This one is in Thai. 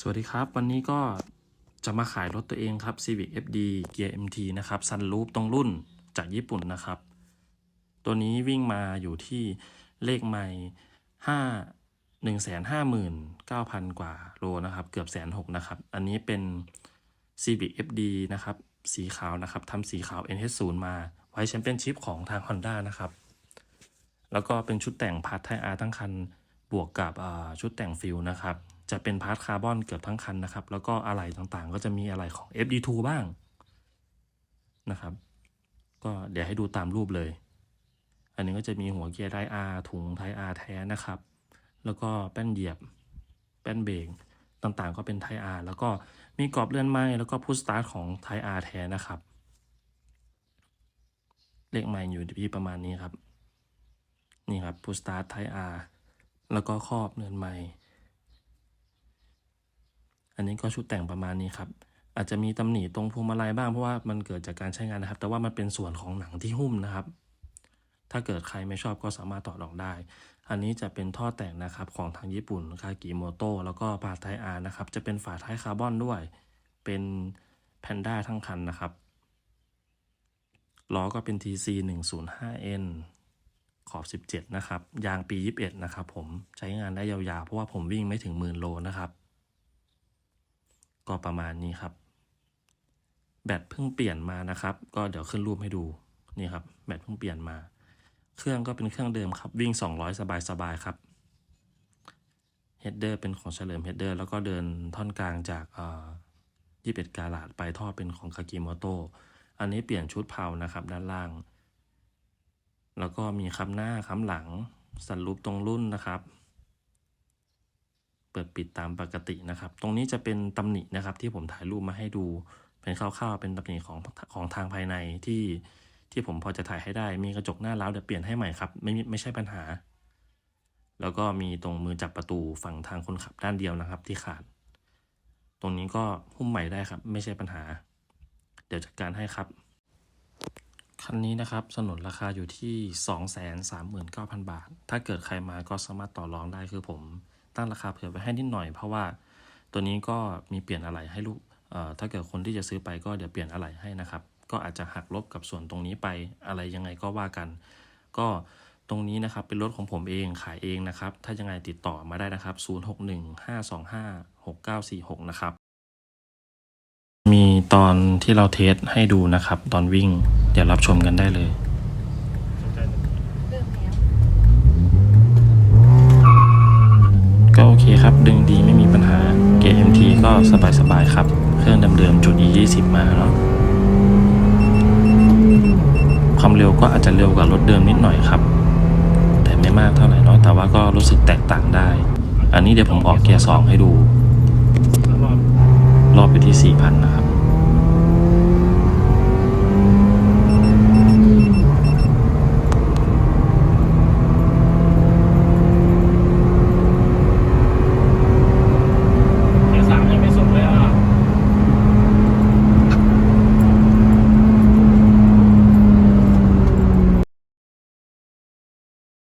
สวัสดีครับ วันนี้ก็จะมาขายรถตัวเองครับ Civic FD Gear MT นะครับ Sunroof ตรงรุ่นจากญี่ปุ่นนะครับ ตัวนี้วิ่งมาอยู่ที่เลขไม่ห้าหนึ่งแสนห้าหมื่นเก้าพันกว่าโลนะครับ เกือบแสนหกนะครับ อันนี้เป็น Civic FD นะครับ สีขาวนะครับทำสีขาว NH0 มาไว้แชมเปี้ยนชิพของทาง Honda นะครับ แล้วก็เป็นชุดแต่งพาร์ทไทอาร์ทั้งคันบวกกับชุดแต่งฟิลนะครับ จะเป็นพาร์ทคาร์บอนเกือบทั้งคันนะครับ แล้วก็อะไหล่ต่างๆ ก็จะมีอะไหล่ของ FD2 บ้างนะครับ ก็เดี๋ยวให้ดูตามรูปเลย อันนี้ก็จะมีหัวเกียร์ไทอาร์ถุงไทอาร์แท้นะครับ แล้วก็แป้นเหยียบ แป้นเบรกต่างๆ ก็เป็นไทอาร์แล้วก็มีกรอบเลื่อนไม้แล้วก็พุชสตาร์ทของไทอาร์แท้นะครับเลขไม้อยู่ที่ประมาณนี้ครับ นี่ครับพุชสตาร์ทไทอาร์แล้วก็ครอบเนินไม้ อันนี้ก็ชุดแต่งประมาณนี้ครับ อาจจะมีตำหนิตรงพวงมาลัยบ้างเพราะว่ามันเกิดจากการใช้งานนะครับ แต่ว่ามันเป็นส่วนของหนังที่หุ้มนะครับ ถ้าเกิดใครไม่ชอบก็สามารถต่อรองได้ อันนี้จะเป็นท่อแต่งนะครับของทางญี่ปุ่นคากิโมโตแล้วก็ปาไทอาร์นะครับ จะเป็นฝาท้ายคาร์บอนด้วย เป็นแพนด้าทั้งคันนะครับล้อก็เป็น TC 105N ขอบ 17 นะครับ ยางปี 21 นะครับผม ใช้งานได้ยาวๆ เพราะว่าผมวิ่งไม่ถึงหมื่นโลนะครับ ก็ประมาณนี้ครับ แบตเพิ่งเปลี่ยนมานะครับ ก็เดี๋ยวขึ้นรูปให้ดูนี่ครับแบตเพิ่งเปลี่ยนมา เครื่องก็เป็นเครื่องเดิมครับ วิ่ง 200 สบายๆครับเฮดเดอร์เป็นของเฉลิมเฮดเดอร์แล้วก็เดินท่อนกลางจากเอ่อ21กาลาดไปท่อเป็นของคากิโมโตอันนี้เปลี่ยนชุดเผานะครับด้านล่าง แล้วก็มีคำหน้าคำหลังสันรูปตรงรุ่นนะครับ เปิดปิดตามปกตินะครับ ตรงนี้จะเป็นตำหนินะครับที่ผมถ่ายรูปมาให้ดูเป็นคร่าวๆ เป็นตำหนิของของทางภายในที่ที่ผมพอจะถ่ายให้ได้ มีกระจกหน้าร้าวเดี๋ยวเปลี่ยนให้ใหม่ครับ ไม่ไม่ใช่ปัญหา แล้วก็มีตรงมือจับประตูฝั่งทางคนขับด้านเดียวนะครับ ที่ขาด ตรงนี้ก็หุ้มใหม่ได้ครับ ไม่ใช่ปัญหา เดี๋ยวจัดการให้ครับ คันนี้นะครับสนนราคาอยู่ที่ 239,000 บาท ถ้าเกิดใครมาก็สามารถต่อรองได้คือผม ตั้งราคาเผื่อไว้ให้นิดหน่อย เพราะว่าตัวนี้ก็มีเปลี่ยนอะไหล่ให้ลูกถ้าเกิดคนที่จะซื้อไปก็เดี๋ยวเปลี่ยนอะไหล่ให้นะครับ ก็อาจจะหักลบกับส่วนตรงนี้ไปอะไรยังไงก็ว่ากัน ก็ตรงนี้นะครับเป็นรถของผมเองขายเองนะครับ ถ้ายังไงติดต่อมาได้นะครับ 0615256946 นะครับ มีตอนที่เราเทสให้ดูนะครับ ตอนวิ่ง เดี๋ยวรับชมกันได้เลย เริ่มแล้ว ก็โอเค ครับ ดึงดีไม่มีปัญหาเกียร์ MT ก็สบายๆครับ เครื่องเดิมๆจุด E20 มาเนาะความเร็วก็อาจจะเร็วกว่ารถเดิมนิดหน่อยครับ แต่ไม่มากเท่าไหร่เนาะแต่ว่าก็รู้สึกแตกต่างได้ อันนี้เดี๋ยวผมออกเกียร์ 2 ให้ดู รอบไปที่ 4,000 นะครับ